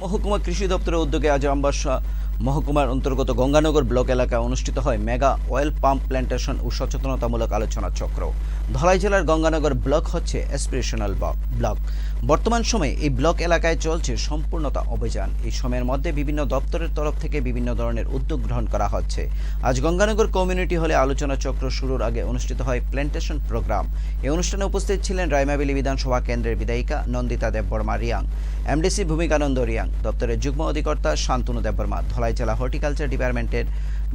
মহকুমা কৃষি দপ্তরের উদ্যোগে আজ আমবাসা মহকুমার অন্তর্গত গঙ্গানগর ব্লক এলাকায় অনুষ্ঠিত হয় মেগা অয়েল পাম্প প্ল্যান্টেশন ও সচেতনতামূলক আলোচনা চক্র। ধলাই জেলার গঙ্গানগর ব্লক হচ্ছে অ্যাসপিরেশনাল ব্লক। বর্তমান সময়ে এই ব্লক এলাকায় চলছে সম্পূর্ণতা অভিযান। এই সময়ের মধ্যে বিভিন্ন দপ্তরের তরফ থেকে বিভিন্ন ধরনের উদ্যোগ গ্রহণ করা হচ্ছে। আজ গঙ্গানগর কমিউনিটি হলে আলোচনা চক্র শুরুর আগে অনুষ্ঠিত হয় প্ল্যান্টেশন প্রোগ্রাম এই অনুষ্ঠানে উপস্থিত ছিলেন রায়মাবিলি বিধানসভা কেন্দ্রের বিধায়িকা নন্দিতা দেববর্মা রিয়াং, এমডিসি ভূমিকানন্দ রিয়াং দপ্তরের যুগ্ম অধিকর্তা শান্তনু দেববর্মা, ধলাই জেলা হর্টিকালচার ডিপার্টমেন্টের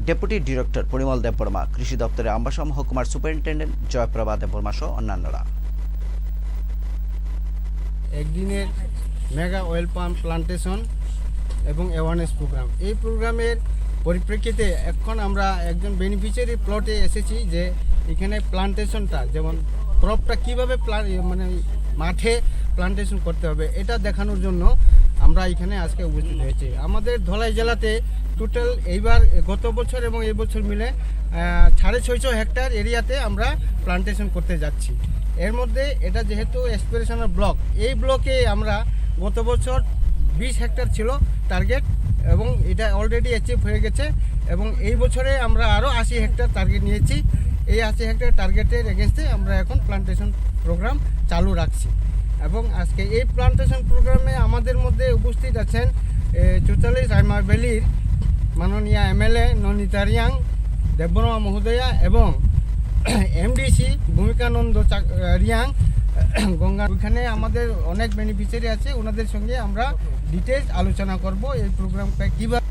ডেপুটি ডিরেক্টর পরিমল দেববর্মা, কৃষি দপ্তরের আম্বাসা মহকুমার সুপারিনটেন্ডেন্ট জয়প্রভা দেববর্মা সহ অন্যান্যরা। একদিনের মেগা অয়েল পাম্প প্লান্টেশন এবং অ্যাওয়ারনেস প্রোগ্রাম এই প্রোগ্রামের পরিপ্রেক্ষিতে এখন আমরা একজন বেনিফিশিয়ারি প্লটে এসেছি যে এখানে প্লান্টেশনটা, যেমন ক্রপটা কীভাবে মানে মাঠে প্লান্টেশন করতে হবে, এটা দেখানোর জন্য আমরা এখানে আজকে উপস্থিত হয়েছি। আমাদের ধলাই জেলাতে টোটাল এইবার গত বছর এবং এই বছর মিলে সাড়ে ছয়শো হেক্টর এরিয়াতে আমরা প্লান্টেশন করতে যাচ্ছি। এর মধ্যে এটা যেহেতু এক্সপিরেশনাল ব্লক এই ব্লকে আমরা গত বছর বিশ হেক্টর ছিল টার্গেট এবং এটা অলরেডি অ্যাচিভ হয়ে গেছে এবং এই বছরে আমরা আরও আশি হেক্টর টার্গেট নিয়েছি। এই আশি হেক্টর টার্গেটের এগেনস্টে আমরা এখন প্লান্টেশন প্রোগ্রাম চালু রাখছি। এবং আজকে এই প্লান্টেশন প্রোগ্রামে আমাদের মধ্যে উপস্থিত আছেন চৌতাল্লিশ রাইমা ভ্যালির মাননীয় এমএলএ নন্দিতা রিয়াং, দেববর্মা মহোদয়া এবং এমডিসি ভূমিকানন্দ রিয়াং, গঙ্গা, ওইখানে আমাদের অনেক বেনিফিশিয়ারি আছে, ওনাদের সঙ্গে আমরা ডিটেলস আলোচনা করব এই প্রোগ্রামটা কীভাবে